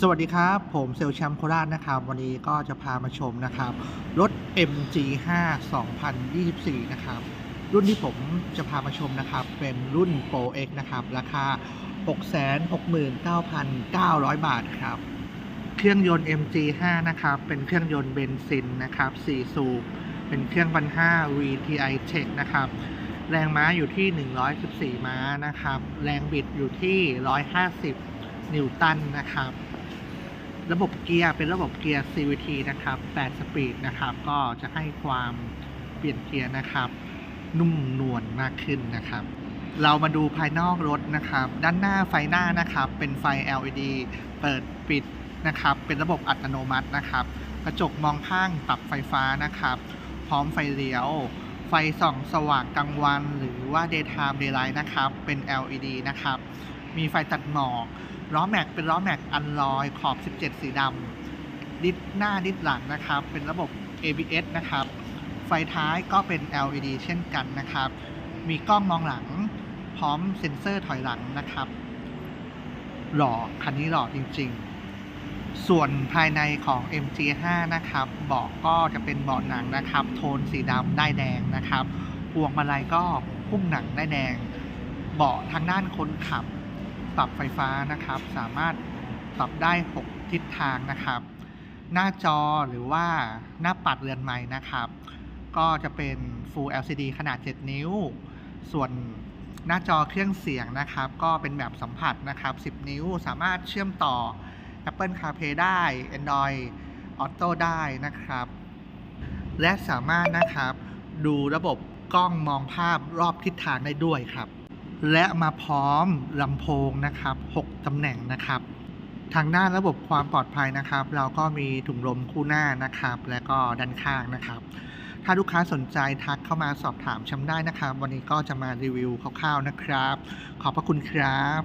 สวัสดีครับ ผมเซลแชมป์โคราชนะครับ วันนี้ก็จะพามาชมนะครับ รถ MG5 2024 นะครับ รุ่นที่ผมจะพามาชมนะครับ เป็นรุ่น Pro X นะครับ ราคา 669,900 บาทครับ เครื่องยนต์ MG5 นะครับ เป็นเครื่องยนต์เบนซินนะครับ 4 สูบ เป็นเครื่องพันห้า VTI Tech นะครับ แรงม้าอยู่ที่ 114 ม้านะครับ แรงบิดอยู่ที่ 150นิวตันนะครับ ระบบเกียร์เป็นระบบเกียร์ CVT นะครับ 8 สปีดนะครับ ก็จะให้ความเปลี่ยนเกียร์นะครับ นุ่มนวลมากขึ้นนะครับ เรามาดูภายนอกรถนะครับ ด้านหน้าไฟหน้านะครับ เป็นไฟ LED เปิดปิดนะครับ เป็นระบบอัตโนมัตินะครับ กระจกมองข้างปรับไฟฟ้านะครับ พร้อมไฟเลี้ยว ไฟส่องสว่างกลางวัน หรือว่า daytime daylight นะครับ เป็น LED นะครับ มีไฟตัดหมอกล้อแม็กเป็นล้อแม็กอันลอยขอบ 17 สีดำดิสหน้าดิสหลังนะครับ เป็นระบบ ABS นะครับ ไฟท้ายก็เป็น LED เช่นกันนะครับ มีกล้องมองหลัง พร้อมเซ็นเซอร์ถอยหลังนะครับ หล่อคันนี้หล่อจริง ๆ ส่วนภายในของ MG5 นะครับเบาะก็จะเป็นเบาะหนังนะครับ โทนสีดำได้แดงนะครับพวงมาลัยก็พุ่มหนังได้แดง เบาะทางด้านคนขับ ปรับไฟฟ้านะครับ สามารถปรับได้ 6 ทิศทางนะครับ หน้าจอหรือว่าหน้าปัดเรือนไม้นะครับ ก็จะเป็น Full LCD ขนาด 7 นิ้ว ส่วนหน้าจอเครื่องเสียงนะครับ ก็เป็นแบบสัมผัสนะครับ 10 นิ้วสามารถเชื่อมต่อ Apple CarPlay ได้ Android Auto ได้นะครับ และสามารถนะครับดูระบบกล้องมองภาพรอบทิศทางได้ด้วยครับ และมาพร้อมลำโพงนะครับ 6ตำแหน่งนะครับ ทางด้านระบบความปลอดภัยนะครับ เราก็มีถุงลมคู่หน้านะครับ และก็ด้านข้างนะครับ ถ้าลูกค้าสนใจทักเข้ามาสอบถามชำได้นะครับ วันนี้ก็จะมารีวิวคร่าวๆนะครับ ขอบพระคุณครับ